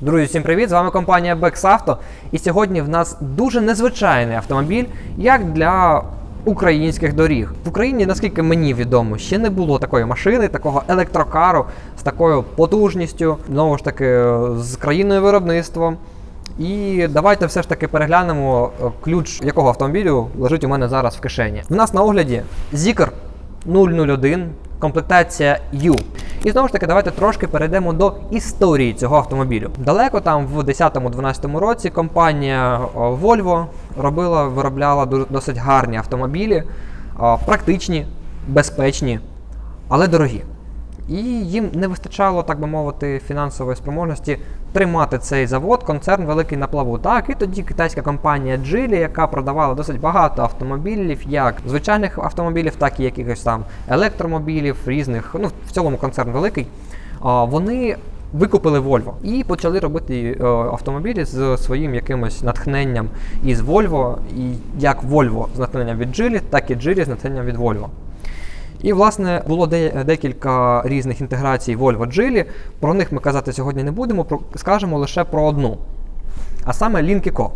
Друзі, всім привіт! З вами компанія Auto. І сьогодні в нас дуже незвичайний автомобіль, як для українських доріг. В Україні, наскільки мені відомо, ще не було такої машини, такого електрокару з такою потужністю, знову ж таки, з країною виробництвом. І давайте все ж таки переглянемо е, ключ якого автомобілю лежить у мене зараз в кишені. У нас на огляді Zikr 001, комплектація U. І знову ж таки, давайте трошки перейдемо до історії цього автомобілю. Далеко там в 10-12 році компанія о, Volvo робила, виробляла досить гарні автомобілі, практичні, безпечні, але дорогі. І їм не вистачало, так би мовити, фінансової спроможності тримати цей завод, концерн великий на плаву. Так, і тоді китайська компанія Geely, яка продавала досить багато автомобілів, як звичайних автомобілів, так і якихось там електромобілів, різних. Ну, в цілому концерн великий. Вони викупили Volvo і почали робити е, автомобілі з своїм якимось натхненням із Volvo, і як Volvo з натхненням від Geely, так і Geely з натхненням від Volvo. І, власне, було де- декілька різних інтеграцій Volvo Geely. Про них ми казати сьогодні не будемо, скажемо лише про одну. А саме Link Co.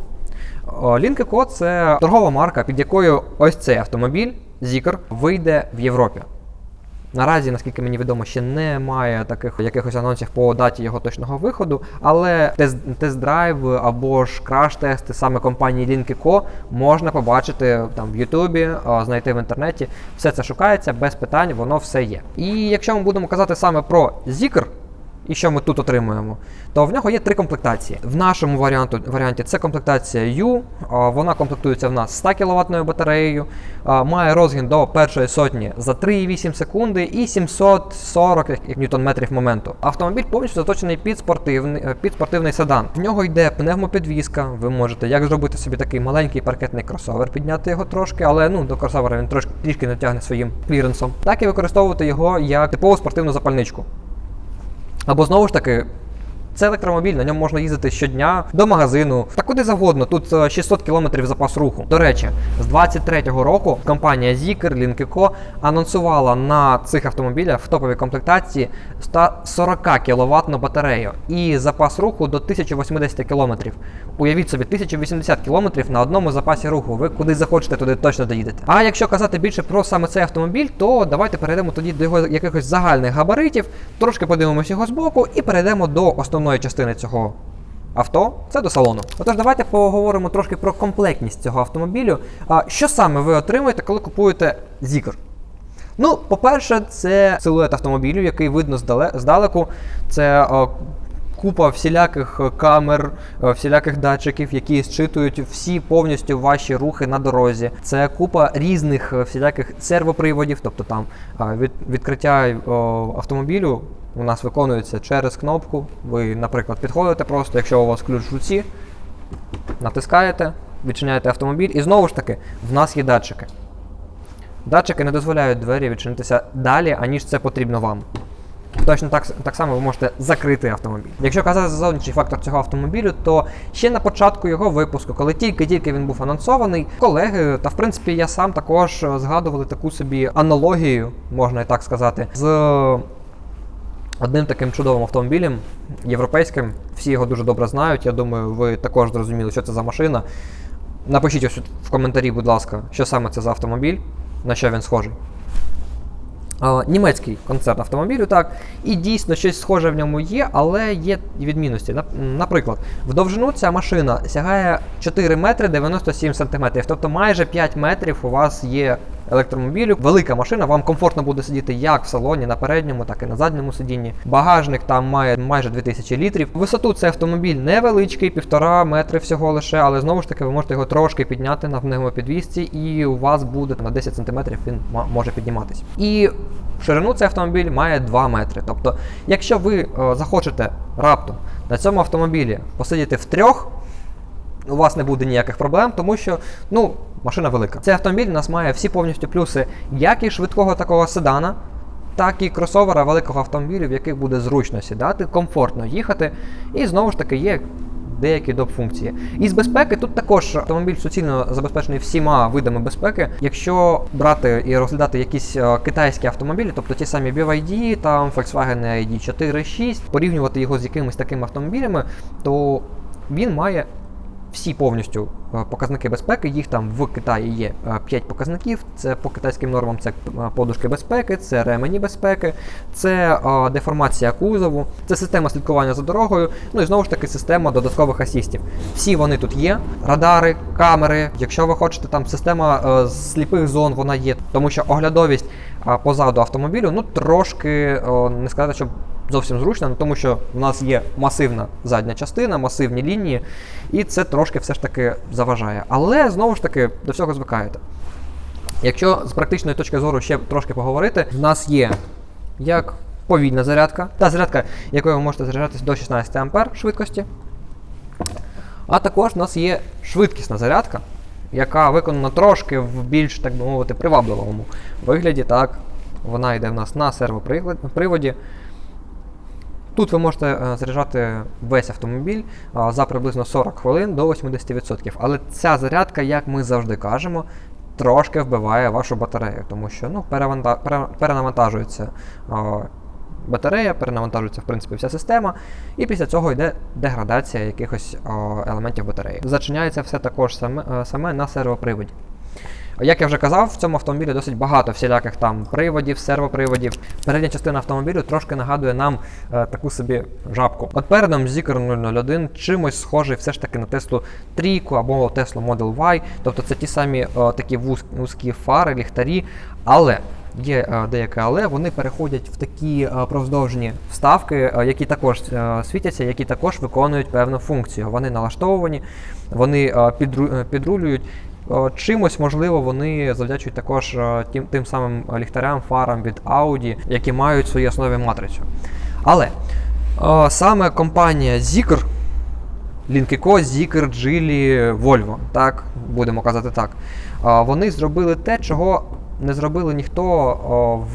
Link Co – це торгова марка, під якою ось цей автомобіль Zikr вийде в Європі. Наразі, наскільки мені відомо, ще немає таких якихось анонсів по даті його точного виходу, але тест- тест-драйв або ж краш-тести саме компанії Link Co можна побачити там в Ютубі, знайти в інтернеті. Все це шукається без питань, воно все є. І якщо ми будемо казати саме про Zikr, і що ми тут отримуємо, то в нього є три комплектації. В нашому варіанту, варіанті це комплектація U, вона комплектується в нас 100 кВт батареєю, має розгін до першої сотні за 3,8 секунди і 740 ньютон-метрів моменту. Автомобіль повністю заточений під спортивний, е, під спортивний седан. В нього йде пневмопідвізка. Ви можете як зробити собі такий маленький паркетний кросовер, підняти його трошки, але ну до кросовера він трошки трішки не тягне своїм кліренсом. Так і використовувати його як типову спортивну запальничку. Або знову ж таки, це електромобіль, на ньому можна їздити щодня до магазину та куди завгодно. Тут е, 600 км запас руху. До речі, з 23-го року компанія Zikr, Link Co анонсувала на цих автомобілях в топовій комплектації 140 кВт батарею і запас руху до 1080 км. Уявіть собі, 1080 км на одному запасі руху. Ви куди захочете, туди точно доїдете. А якщо казати більше про саме цей автомобіль, то давайте перейдемо тоді до його якихось загальних габаритів, трошки подивимося його збоку і перейдемо до основної частини цього авто. Це до салону. Отож, давайте поговоримо трошки про комплектність цього автомобілю. Що саме ви отримуєте, коли купуєте Zikr? Ну, по-перше, це силует автомобілю, який видно здалеку. Це е, купа всіляких камер, е, всіляких датчиків, які зчитують всі повністю ваші рухи на дорозі. Це купа різних е, всіляких сервоприводів, тобто там від, відкриття автомобілю у нас виконується через кнопку. Ви, наприклад, підходите просто, якщо у вас ключ в руці, натискаєте, відчиняєте автомобіль, і знову ж таки, в нас є датчики. Датчики не дозволяють двері відчинитися далі, аніж це потрібно вам. Точно так, так само ви можете закрити автомобіль. Якщо казати за зовнішній фактор цього автомобілю, то ще на початку його випуску, коли тільки-тільки він був анонсований, колеги, та в принципі я сам також е, згадували таку собі аналогію, можна і так сказати, з одним таким чудовим автомобілем європейським. Всі його дуже добре знають. Я думаю, ви також зрозуміли, що це за машина. Напишіть ось в коментарі, будь ласка, що саме це за автомобіль, на що він схожий. Німецький концерн автомобілю, так, і дійсно щось схоже в ньому є, але є відмінності. Наприклад, в довжину ця машина сягає 4 метри 97 сантиметрів, тобто майже 5 метрів у вас є електромобілю. Велика машина, вам комфортно буде сидіти як в салоні, на передньому, так і на задньому сидінні. Багажник там має майже 2000 літрів. Висоту цей автомобіль невеличкий, півтора метри всього лише, але знову ж таки ви можете його трошки підняти на пневмопідвісці, і у вас буде на 10 сантиметрів він може підніматись. І в ширину цей автомобіль має 2 метри. Тобто, якщо ви е, захочете раптом на цьому автомобілі посидіти в трьох, у вас не буде ніяких проблем, тому що ну, машина велика. Цей автомобіль у нас має всі повністю плюси як і швидкого такого седана, так і кросовера великого автомобілю, в яких буде зручно сідати, комфортно їхати. І знову ж таки є деякі доп. функції. І з безпеки тут також автомобіль суцільно забезпечений всіма видами безпеки. Якщо брати і розглядати якісь е, китайські автомобілі, тобто ті самі BYD, там Volkswagen ID 4, 6, порівнювати його з якимись такими автомобілями, то він має всі повністю показники безпеки. Їх там в Китаї є 5 показників. Це по китайським нормам, це е, подушки безпеки, це ремені безпеки, це е, деформація кузову, це система слідкування за дорогою. Ну і знову ж таки система додаткових асістів. Всі вони тут є. Радари, камери. Якщо ви хочете, там система е, сліпих зон, вона є, тому що оглядовість е, позаду автомобілю, ну трошки е, не сказати, що зовсім зручно, ну, тому що в нас є масивна задня частина, масивні лінії, і це трошки все ж таки заважає. Але знову ж таки до всього звикаєте. Якщо з практичної точки зору ще трошки поговорити, в нас є як повільна зарядка, та зарядка, якою ви можете заряджатися до 16 А швидкості. А також в нас є швидкісна зарядка, яка виконана трошки в більш, так би мовити, привабливому вигляді. Так, вона йде в нас на сервоприводі. Тут ви можете е, заряджати весь автомобіль за приблизно 40 хвилин до 80%. Але ця зарядка, як ми завжди кажемо, трошки вбиває вашу батарею, тому що ну, перенавантажується батарея, перенавантажується в принципі вся система, і після цього йде деградація якихось елементів батареї. Зачиняється все також саме, е, саме на сервоприводі. Як я вже казав, в цьому автомобілі досить багато всіляких там приводів, сервоприводів. Передня частина автомобілю трошки нагадує нам е, таку собі жабку. От передом Zikr 001 чимось схожий все ж таки на Теслу трійку або Tesla Model Y. Тобто це ті самі е, такі вуз, вузькі фари, ліхтарі, але. Є е, деяке але вони переходять в такі е, провздовжні вставки, е, які також світяться, які також виконують певну функцію. Вони налаштовані, вони підру- підрулюють. Е, Чимось, можливо, вони завдячують також е, тим, тим самим ліхтарям, фарам від Audi, які мають в основі матрицю. Але е, саме компанія Zikr, Linkico, Zikr, Geely, Volvo, так, будемо казати так, вони зробили те, чого не зробили ніхто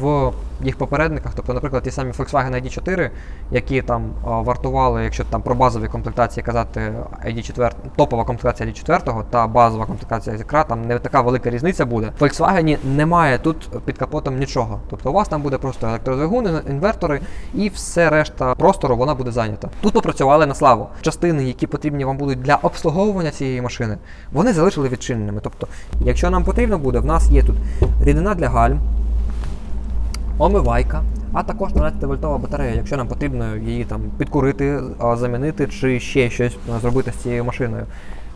в їх попередниках. Тобто, наприклад, ті самі Volkswagen ID4, які там вартували, якщо там про базові комплектації казати ID4, топова комплектація ID4 та базова комплектація Zikra, там не така велика різниця буде. В Volkswagen немає тут під капотом нічого. Тобто у вас там буде просто електродвигун, інвертори і все решта простору вона буде зайнята. Тут попрацювали на славу. Частини, які потрібні вам будуть для обслуговування цієї машини, вони залишили відчиненими. Тобто, якщо нам потрібно буде, в нас є тут рідина для гальм, омивайка, а також 12 вольтова батарея, якщо нам потрібно її там підкурити, замінити чи ще щось зробити з цією машиною.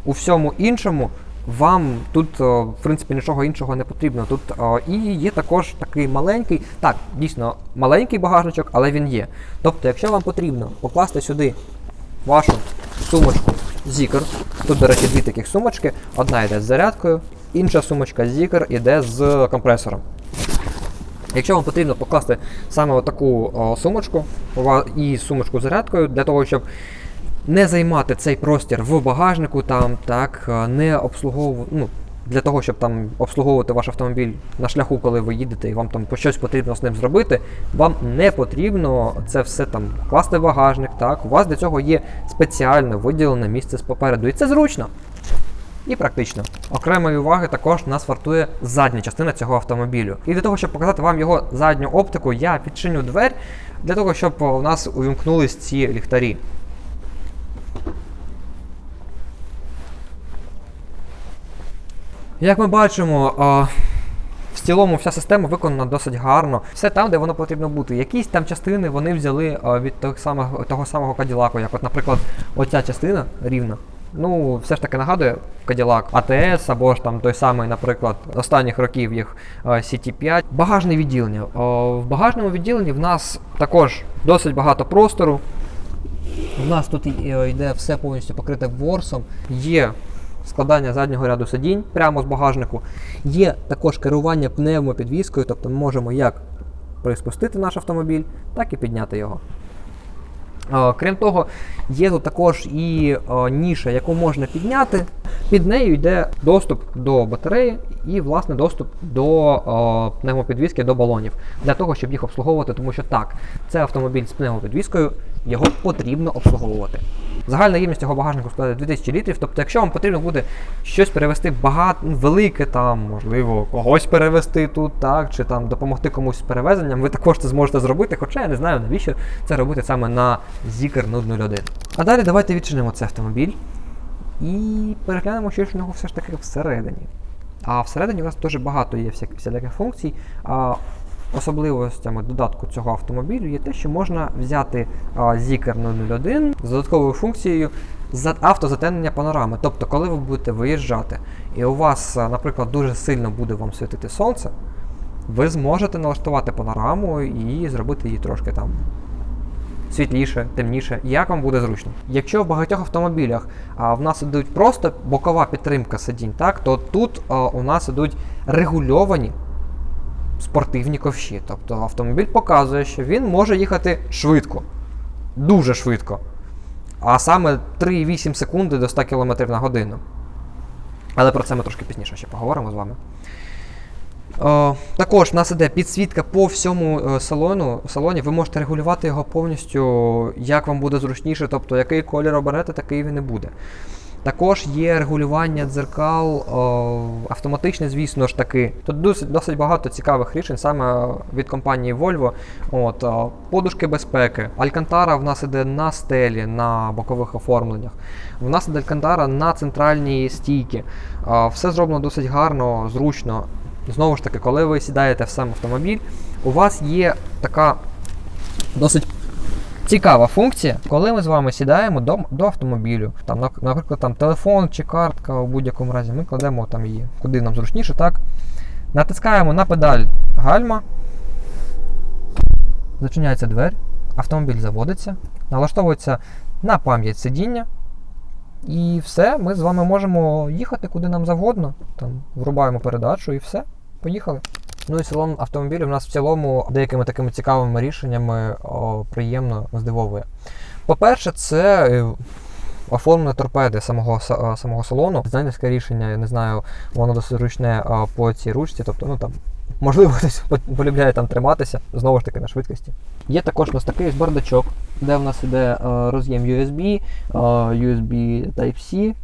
У всьому іншому вам тут, в принципі, нічого іншого не потрібно. Тут і є також такий маленький, так, дійсно маленький багажничок, але він є. Тобто, якщо вам потрібно покласти сюди вашу сумочку Zikr, тут, до речі, дві таких сумочки, одна йде з зарядкою, інша сумочка Zikr іде з компресором. Якщо вам потрібно покласти саме отаку сумочку і сумочку з зарядкою для того, щоб не займати цей простір в багажнику, там так не обслуговувати. Ну, для того, щоб там обслуговувати ваш автомобіль на шляху, коли ви їдете, і вам там щось потрібно з ним зробити, вам не потрібно це все там класти в багажник. Так, у вас для цього є спеціально виділене місце попереду, і це зручно. І практично. Окремої уваги також нас вартує задня частина цього автомобілю. І для того, щоб показати вам його задню оптику, я відчиню двері для того, щоб у нас увімкнулись ці ліхтарі. Як ми бачимо, в цілому вся система виконана досить гарно. Все там, де воно потрібно бути. Якісь там частини вони взяли від того самого, того самого Каділаку, як от, наприклад, оця частина рівна. Ну, все ж таки нагадує Cadillac ATS або ж там той самий, наприклад, останніх років їх а, CT5. Багажне відділення. В багажному відділенні в нас також досить багато простору. У нас тут е, йде все повністю покрите ворсом. Є складання заднього ряду сидінь прямо з багажнику. Є також керування пневмопідвіскою, тобто ми можемо як приспустити наш автомобіль, так і підняти його. Е, Крім того, є тут також і е, ніша, яку можна підняти. Під нею йде доступ до батареї і, власне, доступ до пневмопідвізки, до балонів для того, щоб їх обслуговувати, тому що так, це автомобіль з пневмопідвіскою, його потрібно обслуговувати. Загальна ємність цього багажнику складає 2000 літрів. Тобто, якщо вам потрібно буде щось перевести багато, ну, велике, там, можливо, когось перевести тут, так, чи там допомогти комусь з перевезенням, ви також це зможете зробити, хоча я не знаю, навіщо це робити саме на Zikr 001. А далі давайте відчинимо цей автомобіль і переглянемо, що ж в нього все ж таки всередині. А всередині у нас дуже багато є всяких функцій. А особливостями додатку цього автомобілю є те, що можна взяти Zikr 001 з додатковою функцією за автозатемнення панорами. Тобто, коли ви будете виїжджати, і у вас, наприклад, дуже сильно буде вам світити сонце, ви зможете налаштувати панораму і зробити її трошки там світліше, темніше, як вам буде зручно. Якщо в багатьох автомобілях а, в нас ідуть просто бокова підтримка сидінь, так, то тут а, у нас ідуть регульовані спортивні ковші. Тобто автомобіль показує, що він може їхати швидко, дуже швидко. А саме 3,8 секунди до 100 км на годину. Але про це ми трошки пізніше ще поговоримо з вами. О, також в нас іде підсвітка по всьому е, салону. салоні. Ви можете регулювати його повністю, як вам буде зручніше, тобто який колір оберете, такий він і буде. Також є регулювання дзеркал о, автоматичне, звісно ж таки. Тут досить, досить багато цікавих рішень саме від компанії Volvo. От, о, Подушки безпеки. Алькантара в нас іде на стелі, на бокових оформленнях. В нас іде Алькантара на центральній стійці. О, все зроблено досить гарно, зручно. Знову ж таки, коли ви сідаєте в сам автомобіль, у вас є така досить цікава функція, коли ми з вами сідаємо до, до автомобілю. Там, наприклад, там телефон чи картка у будь-якому разі, ми кладемо там її, куди нам зручніше, так? Натискаємо на педаль гальма, зачиняється двері, автомобіль заводиться, налаштовується на пам'ять сидіння. І все, ми з вами можемо їхати куди нам завгодно. Там врубаємо передачу і все, поїхали. Ну і салон автомобілів у нас в цілому деякими такими цікавими рішеннями о, приємно здивовує. По-перше, це е, оформлення торпеди самого, е, самого салону. Дизайнерське рішення, я не знаю, воно досить зручне е, по цій ручці, тобто, ну там. Можливо, хтось полюбляє там триматися, знову ж таки на швидкості. Є також у нас такий бардачок, де в нас іде е, роз'єм USB, е, USB Type-C.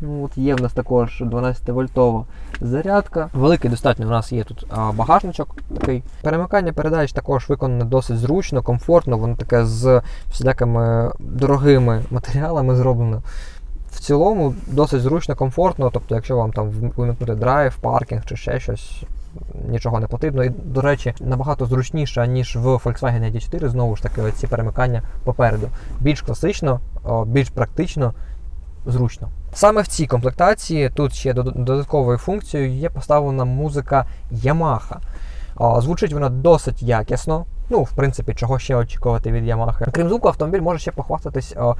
Ну, От є в нас також 12-вольтова зарядка. Великий достатньо у нас є тут багажничок такий. Перемикання передач також виконане досить зручно, комфортно, воно таке з всілякими дорогими матеріалами зроблено. В цілому досить зручно, комфортно. Тобто, якщо вам там вимкнути драйв, паркінг чи ще щось, нічого не потрібно. І, до речі, набагато зручніше, ніж в Volkswagen ID4, знову ж таки, ці перемикання попереду. Більш класично, більш практично, зручно. Саме в цій комплектації тут ще додатковою функцією є поставлена музика Yamaha. Звучить вона досить якісно. Ну, в принципі, чого ще очікувати від Yamaha. Крім звуку, автомобіль може ще похвастатись а,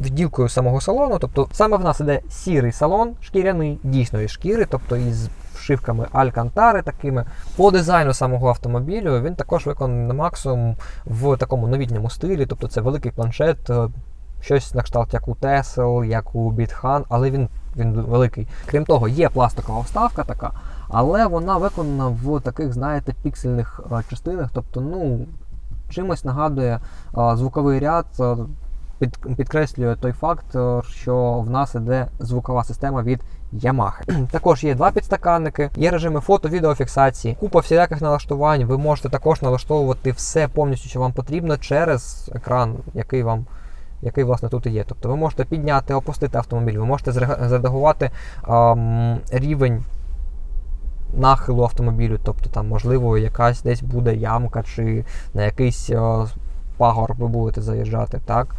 відділкою самого салону. Тобто саме в нас іде сірий салон, шкіряний, дійсно із шкіри, тобто із вшивками алькантари такими. По дизайну самого автомобілю він також виконаний на максимум в такому новітньому стилі, тобто це великий планшет, е, щось на кшталт як у Tesla, як у Bithan, але він, він великий. Крім того, є пластикова вставка така, але вона виконана в таких, знаєте, піксельних е, частинах, тобто, ну, чимось нагадує е, звуковий ряд. е, Під, підкреслює той факт, що в нас іде звукова система від Yamaha. Також є два підстаканники, є режими фото-відеофіксації, купа всіляких налаштувань. Ви можете також налаштовувати все повністю, що вам потрібно, через екран, який вам який власне тут і є. Тобто ви можете підняти, опустити автомобіль, ви можете зредагувати ем, рівень нахилу автомобілю, тобто там, можливо, якась десь буде ямка, чи на якийсь е, пагорб ви будете заїжджати. так.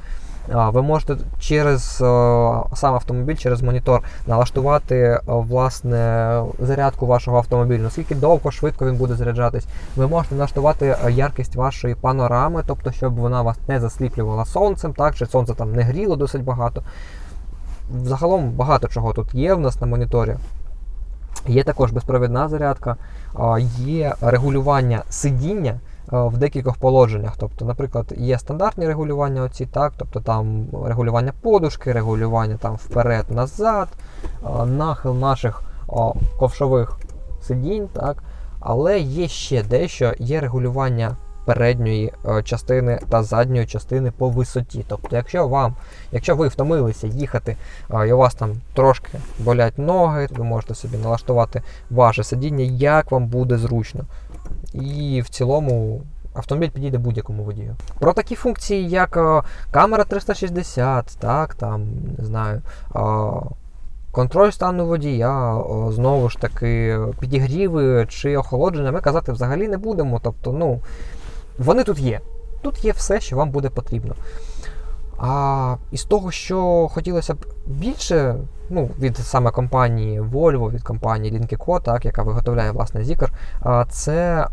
Ви можете через е, сам автомобіль, через монітор налаштувати е, власне зарядку вашого автомобілю, наскільки довго, швидко він буде заряджатись. Ви можете налаштувати е, яркість вашої панорами, тобто, щоб вона вас не засліплювала сонцем, так, чи сонце там не гріло досить багато. Взагалом багато чого тут є в нас на моніторі. Є також безпровідна зарядка, є регулювання сидіння в декількох положеннях. Тобто, наприклад, є стандартні регулювання, оці, так, тобто там регулювання подушки, регулювання там вперед-назад, нахил наших ковшових сидінь, так. Але є ще дещо, є регулювання передньої е, частини та задньої частини по висоті. Тобто, якщо вам, якщо ви втомилися їхати, і у вас там трошки болять ноги, ви можете собі налаштувати ваше сидіння, як вам буде зручно. І в цілому автомобіль підійде будь-якому водію. Про такі функції, як е, камера 360, так, там, не знаю. е, Контроль стану водія, знову ж таки, підігріви чи охолодження, ми казати взагалі не будемо. Тобто, ну, вони тут є. Тут є все, що вам буде потрібно. А із того, що хотілося б більше, ну, від саме компанії Volvo, від компанії Linky так, яка виготовляє власне Zikr, це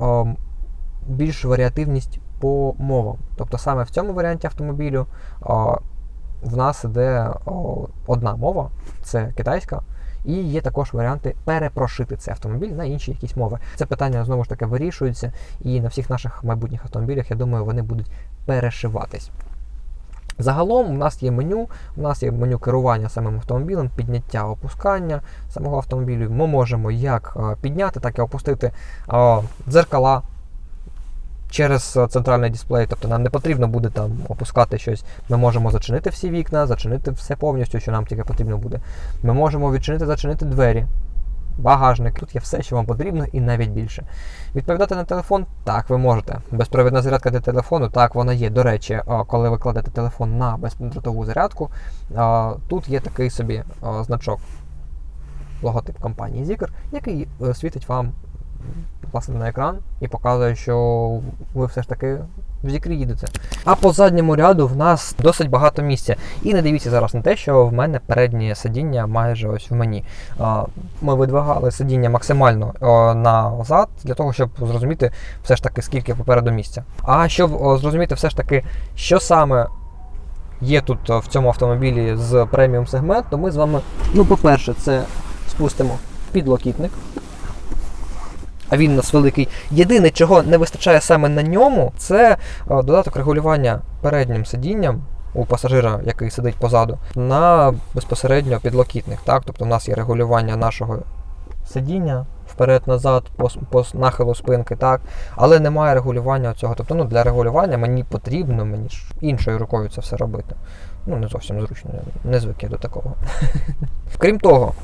більш варіативність по мовам. Тобто саме в цьому варіанті автомобілю в нас іде одна мова, це китайська. І є також варіанти перепрошити цей автомобіль на інші якісь мови. Це питання знову ж таки вирішується, і на всіх наших майбутніх автомобілях, я думаю, вони будуть перешиватись. Загалом у нас є меню, у нас є меню керування самим автомобілем, підняття опускання самого автомобілю. Ми можемо як е, підняти, так і опустити е, дзеркала через е, центральний дисплей. Тобто нам не потрібно буде там опускати щось. Ми можемо зачинити всі вікна, зачинити все повністю, що нам тільки потрібно буде. Ми можемо відчинити, зачинити двері. Багажник, тут є все, що вам потрібно, і навіть більше. Відповідати на телефон, так, ви можете. Безпровідна зарядка для телефону, так, вона є. До речі, коли ви кладете телефон на бездротову зарядку, тут є такий собі значок, логотип компанії Zikr, який е, світить вам власне на екран і показує, що ви все ж таки в Зікрі їдете. А по задньому ряду в нас досить багато місця. І не дивіться зараз на те, що в мене переднє сидіння майже ось в мені. Ми видвигали сидіння максимально назад для того, щоб зрозуміти все ж таки, скільки попереду місця. А щоб зрозуміти все ж таки, що саме є тут в цьому автомобілі з преміум сегменту, ми з вами, ну, по-перше, це спустимо підлокітник. А він у нас великий. Єдине, чого не вистачає саме на ньому, це е, додаток регулювання переднім сидінням у пасажира, який сидить позаду, на безпосередньо підлокітник. Так? Тобто в нас є регулювання нашого сидіння вперед-назад, по, по нахилу спинки, так? але немає регулювання цього. Тобто ну, для регулювання мені потрібно мені іншою рукою це все робити. Ну, не зовсім зручно, не звик я до такого. Крім того,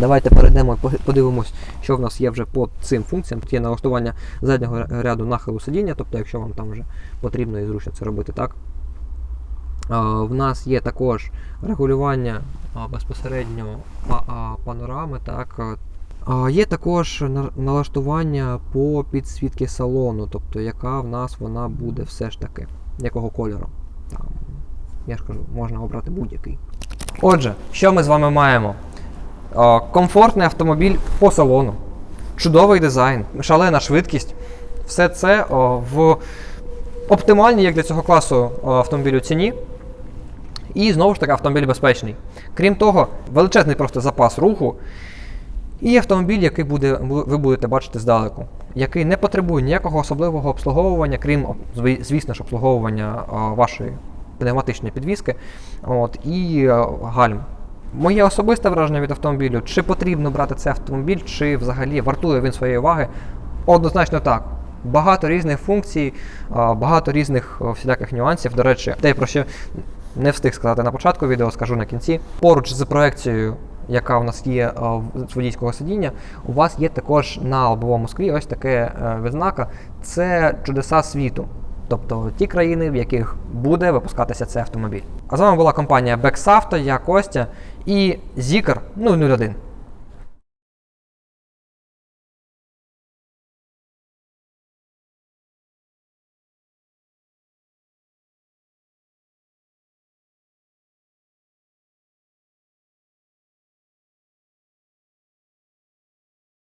Давайте перейдемо і подивимось, що в нас є вже по цим функціям. Тут є налаштування заднього ряду нахилу сидіння, тобто, якщо вам там вже потрібно і зручно це робити так. В нас є також регулювання безпосередньо панорами. Так. Є також налаштування по підсвітки салону, тобто яка в нас вона буде все ж таки, якого кольору. Там, я ж кажу, можна обрати будь-який. Отже, що ми з вами маємо? О, комфортний автомобіль по салону, чудовий дизайн, шалена швидкість. Все це о, в оптимальній, як для цього класу о, автомобілю ціні. І знову ж таки автомобіль безпечний. Крім того, величезний просто запас руху. І автомобіль, який буде, ви будете бачити здалеку, який не потребує ніякого особливого обслуговування, крім, звісно ж, обслуговування вашої пневматичної підвіски от, і е, гальм. Моє особисте враження від автомобілю, чи потрібно брати цей автомобіль, чи взагалі вартує він своєї уваги, однозначно так. Багато різних функцій, багато різних о, всіляких нюансів. До речі, те, про що не встиг сказати на початку відео, скажу на кінці. Поруч з проекцією, яка у нас є в- з водійського сидіння, у вас є також на лобовому склі ось таке е, відзнака. Це чудеса світу. Тобто ті країни, в яких буде випускатися цей автомобіль. А з вами була компанія Бексавто, я Костя і Zikr 001.